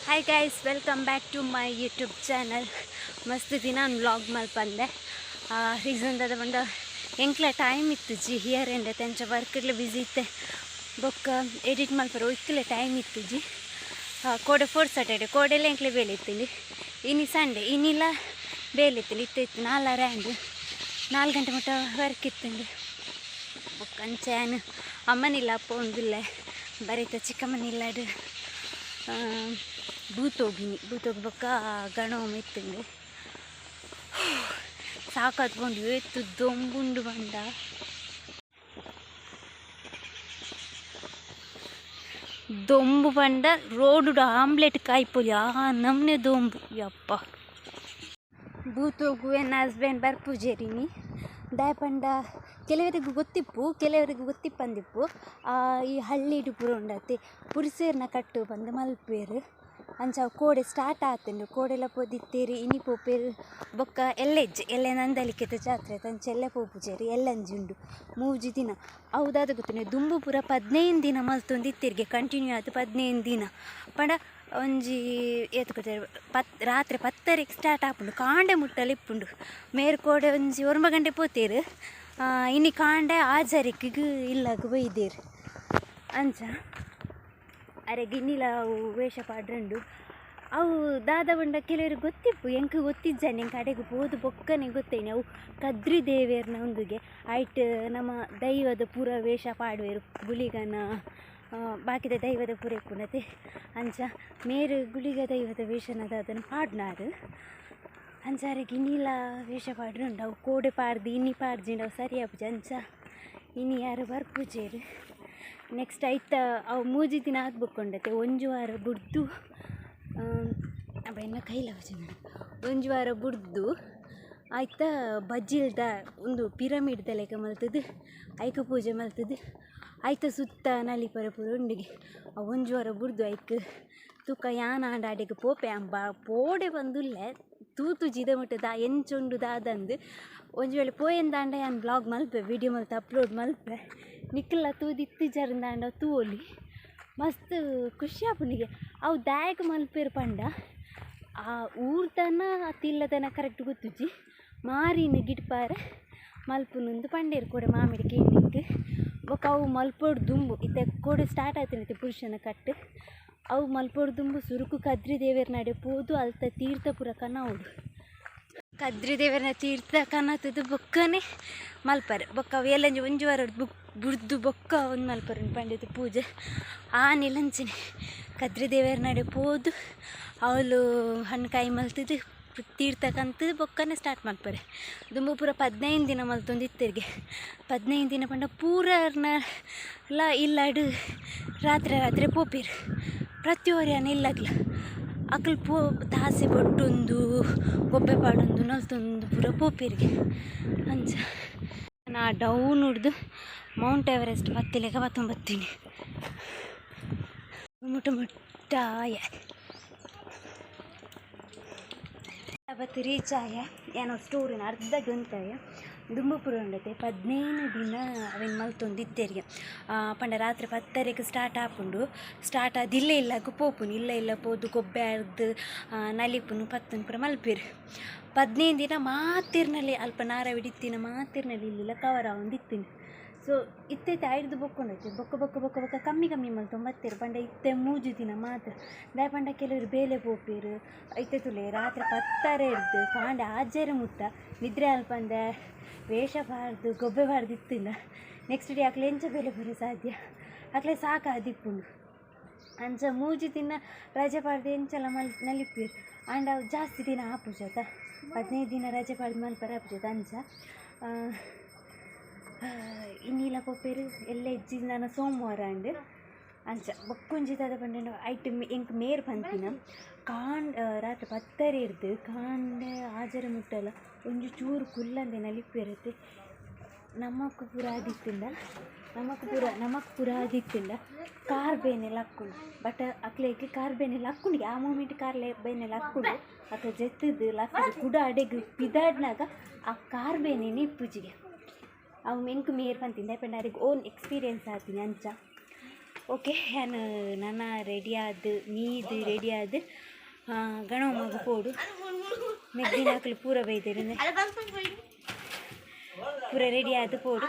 Hi guys welcome back to my YouTube channel ಮಸ್ತ್ ದಿನ ನಾನು ವ್ಲಾಗ್ ಮಲ್ಪಂದೆ ರೀಸನ್ ಅದ ಬಂದ ಎಂಕ್ಲ ಟೈಮ್ ಇತ್ತು ಜಿ ಹಿಯರ್ ಎಂಡೆ ತೆಂಚ ವರ್ಕ್ಲೆ ಬ್ಯುಸಿ ಇತ್ತೆ ಬೊಕ್ಕ ಎಡಿಟ್ ಮಲ್ಪರ ಒಕ್ಕಲೆ ಟೈಮ್ ಇತ್ತು ಜಿ. ಕೋಡೆ ಫೋರ್ ಸ್ಯಾಟರ್ಡೆ ಕೋಡೆಲ್ಲ ಎಂಕ್ಲೆ ಬೇಲೆ ಇತ್ತಿಂಡಿ ಇನಿ ಸಂಡೆ ಇನ್ನಿಲ್ಲ ಬೇಲೆ ಇತ್ತಿಲ್ಲ ಇತ್ತು ಇತ್ತು ನಾಲ್ಕು ರ್ಯಾಂಡ್ ನಾಲ್ಕು ಗಂಟೆ ಮಟ್ಟ ವರ್ಕ್ ಇತ್ತಂడి ಕಂಚಾನು, ಅಮ್ಮನಿಲ್ಲ, ಅಪ್ಪ ಒಂದಿಲ್ಲ. ಬರೀತ ಚಿಕ್ಕಮ್ಮನಿಲ್ಲಾಡು ಬೂತೋಗಿನಿ ಬೂತೋಗಿ ಬೊಕ್ಕ ಗಣೋಮ ಎತ್ತಂಡು ಸಾಕತ್ಕೊಂಡು ಎತ್ತು ದೊಂಬುಂಡು ಬಂದ. ದೊಂಬು ಬಂಡ ರೋಡು ಆಮ್ಲೆಟ್ ಕಾಯ್ಪೊಲಿ ಆ ನಮ್ನೆ ದೊಂಬು. ಯಪ್ಪ. ಎನ್ನ ಹಸ್ಬೆಂಡ್ ಬರ್ಪುಜೇರಿನಿ ದಾಯಪಂಡ, ಕೆಲವರಿಗೆ ಗೊತ್ತಿಪ್ಪು, ಕೆಲವರಿಗೆ ಗೊತ್ತಿಪ್ಪಂದಿಪ್ಪು. ಈ ಹಳ್ಳಿಡು ಪೂರ ಉಂಡತಿ, ಪುರಿಸೇರ್ನ ಕಟ್ಟು ಬಂದು ಮಲ್ಪೇರು. ಅಂಚ ಕೋಡೆ ಸ್ಟಾರ್ಟ್ ಆತಂಡು ಕೋಡೆಲ ಪೋದಿತ್ತೇರಿ ಇನಿ ಪೋಪೇರು ಬೊಕ್ಕ ಎಲ್ಲೆಜ್ ಎಲ್ಲೆ ನಂದಲಿಕೆತ ಜಾತ್ರೆ ತಂಚ, ಎಲ್ಲ ಪೋಪುಜೇರಿ ಎಲ್ಲಂಜಿ ಉಂಡು. ಮೂಜಿ ದಿನ, ಹೌದಾದ ಗೊತ್ತಿನ ದುಂಬು ಪೂರ ಪದಿನೈದು ದಿನ ಮಲ್ತೊಂದಿತ್ತಿರ್ಗೆ ಕಂಟಿನ್ಯೂ ಆಯ್ತು ಪದಿನೈದು ದಿನ. ಪಂಡ ಒಂಜಿ ಏತ್ ಗೊತ್ತೇರು ಪತ್ ರಾತ್ರಿ ಪತ್ತರಿಗೆ ಸ್ಟಾರ್ಟ್ ಆಪುಂಡು ಕಾಂಡೆ ಮುಟ್ಟಲು ಇಪ್ಪುಂಡು. ಮೇರ್ಕೋಡೆ ಒಂಜಿ ಒರ್ಮ ಗಂಟೆ ಪೋತೇರು ಇನ್ನು ಇನಿ ಕಾಂಡೆ ಆಜರಿಕಿಗ್ ಇಲ್ಲಾಗ ಬೈದೇರು ಅಂಚ ಅರೆ ಗಿನ್ನಿಲ ಅವು ವೇಷ ಪಾಡ್ರಂಡು. ಅವು ದಾದ ಬಂಡ ಕೆಲವರು ಗೊತ್ತಿಪ್ಪು ಎಂಕ್ ಗೊತ್ತಿಜ್ಜಾನೆ ಎಂಕ ಕಡೆಗೆ ಪೋದು ಬೊಕ್ಕನೆ ಗೊತ್ತೇನೆ. ಅವು ಕದ್ರಿ ದೇವೇರ್ನ ಒಂದುಗೆ ಐಟ್ ನಮ್ಮ ದೈವದ ಪೂರ ವೇಷ ಪಾಡುವೆರು ಆ, ಬಾಕಿದ ದೈವದ ಪೂರ ಇಪ್ಪುನತೆ ಅಂಚ ಮೇರು ಗುಳಿಗ ದೈವದ ವೇಷನದ ಅದನ್ನು ಪಾಡ್ನಾರು. ಅಂಚಾರೆ ಗಿನಿಲ ವೇಷ ಪಾಡ್ರಂಡು ಅವು ಕೋಡೆ ಪಾಡ್ದು ಇನ್ನಿ ಪಾಡ್ಜಿಂಡು ಅವು ಸರಿ ಆಪುಜಿ ಅಂಚ ಇನ್ನು ಯಾರು ಬರ್ಪುಜೇರು ನೆಕ್ಸ್ಟ್ ಐತ, ಅವು ಮೂಜಿ ದಿನ ಆಗ್ಬೇಕೊಂಡತೆ, ಒಂಜು ವಾರ ಬುಡ್ದು. ಅವೆಲ್ಲ ಕೈಲ ಒಂಜು ವಾರ ಬುಡ್ದು, ಆಯ್ತಾ ಬಜ್ಜಿಲ್ದ ಒಂದು ಪಿರಮಿಡ್ದ ಲೆಕ್ಕ ಮಲ್ತದು, ಐಕ ಪೂಜೆ ಮಲ್ತದು. ಆಯ್ತ ಸುತ್ತ ನಲಿಪರ ಪೂರ ಉಂಡಿಗೆ. ಬುರ್ದು ಐಕ್ ತೂಕ ಯಾನ ಆಡಾಡಿಗೆ ಪೋಪೆ ಅಂಬ. ಪೋಡೆ ಬಂದುಲ್ಲೆ ತೂತು ಜಿದ ಮುಟ್ಟದ ಎಂಚುಂಡು ದಾದಂದು ಒಂಜಿ ವೇಳೆ ಪೋಯಂದಾಂಡ ಯಾನ್ ಬ್ಲಾಗ್ ಮಲ್ಪೆ, ವಿಡಿಯೋ ಮಲ್ತ, ಅಪ್ಲೋಡ್ ಮಲ್ಪೆ. ನಿಕ್ಕಲ್ಲ ತೂದಿತ್ತಿ ಜರಂದಾಂಡ ತೂವೊಲಿ ಮಸ್ತ್ ಖುಷಿ ಆಪುನಿಗೆ ಅವು ದಾಯಕ ಮಲ್ಪೇರು ಪಂಡ. ಆ ಊರ್ತನ ತಿಲ್ಲದನ ಕರೆಕ್ಟ್ ಗೊತ್ತುಜಿ ಮಾರಿನ ಗಿಡ್ಪಾರ ಮಲ್ಪುನೊಂದು ಪಂಡೇರು ಕೊಡೆ ಮಾಮಿಡಿ ಕೇಳಿ ಅವು ಮಲ್ಪೋಡು ದುಂಬು. ಇತ್ತೆ ಕೊಡು ಸ್ಟಾರ್ಟ್ ಆಯ್ತು ಪುರುಷನ ಕಟ್ಟು. ಅವು ಮಲ್ಪೋಡು ದುಂಬು ಸುರುಕು ಕದ್ರಿ ದೇವೇರ್ ನಡೆ ಪೋದು ಅಲ್ತ ತೀರ್ಥಪುರ ಕನೌಡು ಕದ್ರಿ ದೇವರನ್ನ ತೀರ್ಥ ಕನ್ನತದ್ದು ಬೊಕ್ಕನೆ ಮಲ್ಪರೆ. ಬೊಕ್ಕ ಅವು ಎಲ್ಲಂಜಿ ಒಂಜು ವಾರ ಬುಕ್ ಬುಡ್ದು ಬೊಕ್ಕ ಒಂದು ಮಲ್ಪರೆ ಪಂಡಿತ ಪೂಜೆ. ಆ ನಿಲಂಚನೆ ಕದ್ರಿ ದೇವರ ನಡೆ ಪೋದು. ಅವಳು ಹಣ್ಣು ಕಾಯಿ ಮಲ್ತದು ತೀರ್ಥ ಬೊಕ್ಕನೇ ಸ್ಟಾರ್ಟ್ ಮಾಡ್ತಾರೆ ದುಂಬು ಪೂರ ಪದಿನೈದು ದಿನ ಮಲ್ತೊಂದು ಇತ್ತರಿಗೆ ಪದಿನೈದು ದಿನ ಪಂಡ ಪೂರನ ಲ ಇಲ್ಲಾಡು ರಾತ್ರಿ ರಾತ್ರಿ ಪೋಪೇರು. ಪ್ರತಿಯೊರಿಯನ ಇಲ್ಲಾಗ್ಲ ಅಕ್ಕಲ್ ಪೋ ತಾಸೆ ಬೊಟ್ಟೊಂದು ಒಬ್ಬೆ ಪಾಡೊಂದು, ನಲ್ತೊಂದು ಪೂರ ಪೋಪಿರ್ಗೆ. ಅಂಚ ನಾ ಡೌನ್ ಹಿಡ್ದು ಮೌಂಟ್ ಎವರೆಸ್ಟ್ ಬತ್ತಿಲೆಗ ಬತ್ತೊಂಬತ್ತೀನಿ ಮುಟ್ಟ ಮುಟ್ಟಾಯ. ಅವತ್ತು ರೀಚ್ ಆಯ ಏನೋ ಸ್ಟೋರಿನ ಅರ್ಧ ಗಂಟೆಯ ದುಂಬುಪುರ ಉಂಡತೆ ಪದಿನೈದು ದಿನ ಅವೇನು ಮಲ್ತೊಂದಿತ್ತೇರಿಗೆ ಪಂಡ ರಾತ್ರಿ ಪತ್ತರೆಗೆ ಸ್ಟಾರ್ಟ್ ಆಪುಂಡು. ಸ್ಟಾರ್ಟ್ ಆದ ಇಲ್ಲೇ ಇಲ್ಲ ಪೋಪುನು, ಇಲ್ಲ ಇಲ್ಲ, ಪೋದು ಗೊಬ್ಬೆ ಅರ್ದು ನಲಿಪುನು, ಪತ್ತುನು ಪುರ ಮಲ್ಪೇರು. ಪದಿನೈದು ದಿನ ಮಾತಿರ್ನಲ್ಲಿ, ಅಲ್ಪ ನಾರ ಹಿಡಿತಿನ ಮಾತಿರ್ನಲ್ಲಿ, ಇಲ್ಲಿಲ್ಲ ಕವರ ಆವೊಂದಿತ್ತೀನಿ ಸೊ ಇತ್ತೈತೆ ಐದು ಬೊಕ್ಕೊಂಡೈತೆ ಬೊಕ್ಕ ಬೊಕ್ಕ ಬೊಕ್ಕ ಬೊಕ್ಕ ಕಮ್ಮಿ ಕಮ್ಮಿ ಮಲ್ತೊಂಬತ್ತೇರು ಪಂಡ, ಇತ್ತೆ ಮೂಜು ದಿನ ಮಾತ್ರ. ದಾಯ ಪಂಡ ಕೆಲವರು ಬೇಲೆ ಪೋಪೇರು ಐತೆ ತುಲೆ ರಾತ್ರಿ ಪತ್ತಾರೆ ಇರ್ದು ಕಾಂಡ ಆಜೇರ ಮುತ್ತ ನಿದ್ರೆ ಅಲ್ಪಂದ ವೇಷ ಬಾರ್ದು ಗೊಬ್ಬೆ ಬಾರ್ದು ಇತ್ತಿಲ್ಲ. ನೆಕ್ಸ್ಟ್ ಡೇ ಅಕ್ಲೆ ಎಂಚ ಬೇಲೆ ಬರೋ ಸಾಧ್ಯ? ಅಕ್ಲೆ ಸಾಕ ಅದಿಪ್ಪುಂಡು ಅಂಚ ಮೂಜಿ ದಿನ ರಜೆ ಪಾಡ್ದು ಎಂಚಲ ಮಲ್ ನಲಿಪೇರು ಅವು ಜಾಸ್ತಿ ದಿನ ಆಪುಜತ. ಹದಿನೈದು ದಿನ ರಜೆ ಪಾಡ್ದು ಮಲ್ಪರ ಆಪುಜಾತ ಅಂಚ ಇನ್ನಿಲ ಪೊಪ್ಪೇರು ಎಲ್ಲ ನಾನು ಸೋಮವಾರ ಅಂಡ್ ಅಂಚ, ಬೊಕ್ಕೊಂಜಿ ದಾದ ಪಂಡ ಐಟ್ ಎಂಕ್ ಮೇರ್ ಪಂತಿನ. ಕಾಂಡ್ ರಾತ್ರಿ ಪತ್ತರೆ ಇರ್ದು ಕಾಂಡ ಆಜರ ಮುಟ್ಟಲ ಒಂಜಿ ಚೂರು ಕುಲ್ಲಂದೆ ನಲಿಪೇರತ್ತೆ ನಮಕ್ ಪೂರ ಆದಿತ್ತಿಂದ ನಮಕ್ ಪೂರ ನಮಕ್ ಪೂರ ಅದಿತ್ತಿಲ್ಲ ಕಾರ್ ಬೇನೆಲ್ಲ ಹಾಕ್ಕೊಂಡು ಬಟ್ ಅಕ್ಲೆಗೆ ಕಾರ್ ಬೇನೆಲ್ಲ ಹಾಕ್ಕೊಂಡಿಗೆ ಆ ಮೂಮೆಂಟ್ ಕಾರ್ ಬೇನೆಲ್ಲ ಹಾಕ್ಕೊಂಡು ಅಕ್ಕ ಜೆತ್ತದು, ಲಕ್ಕದು ಕುಡ ಅಡೆಗ್ ಪಿದಾಡ್ನಾಗ ಆ ಕಾರ್ ಬೇನೆ ಅವು ಮೆನ್ಕು ಮೇರ್ ಬಂತಿಂದ ಪಂಡ ಅವ್ರಿಗೆ ಓನ್ ಎಕ್ಸ್ಪೀರಿಯನ್ಸ್ ಆತೀನಿ ಅಂಚ. ಓಕೆ ನಾನು, ನನ್ನ ರೆಡಿ ಆದ, ನೀದು ರೆಡಿ ಆದ ಗಣ ಮಗು ಪೋಡು ಮೆಗ್ದಿನ ಹಾಕಲು ಪೂರ ಬೈದಿರು ಪೂರ ರೆಡಿ ಆದ ಪೋಡು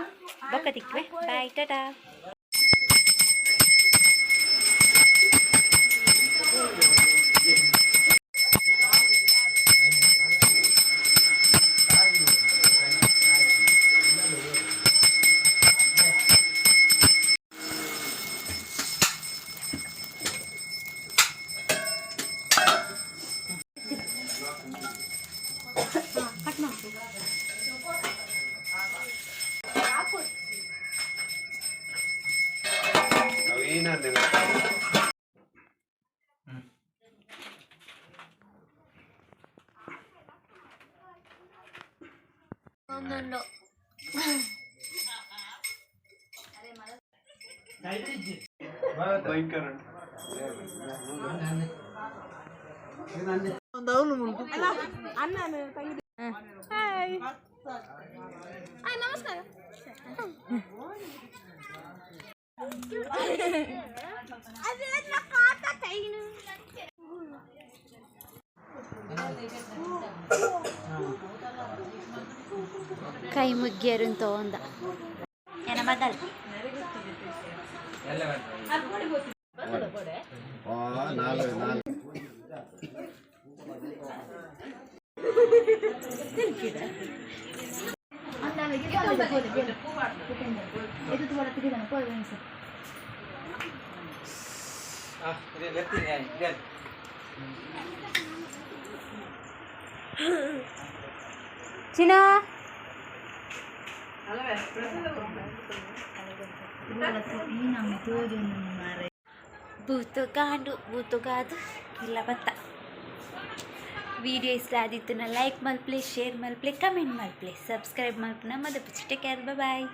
ಬೊಕ್ಕ ತಿಕ್ವೆ ಬಾಯ್ ಟಾಟಾ. ಅವೇನಂದಿಲ್ಲ ಭಯಂಕರ ಕೈ ಮುಗ್ಗಿಯರು ತಗೊಂಡ ಏನ ಮಗಲ್ ನಾಲ್ಕು ನಾಲ್ಕು ಚಿನ್ನ ಬೂತು ಕಾಂಡು ಬೂತು ಕಾದು ಇಲ್ಲ ಬತ್ತ ವಿಡಿಯೋ ಇಷ್ಟ ಆದಿತ್ತು ನಾ ಲೈಕ್ ಮಲ್ಪ್ಲೆ ಶೇರ್ ಮಲ್ಪ್ಲೆ ಕಮೆಂಟ್ ಮಲ್ಪ್ಲೆ ಸಬ್ಸ್ಕ್ರೈಬ್ ಮಲ್ಪನ ಮದ ಟೇಕ್ ಕೇರ್ ಬಾಯ್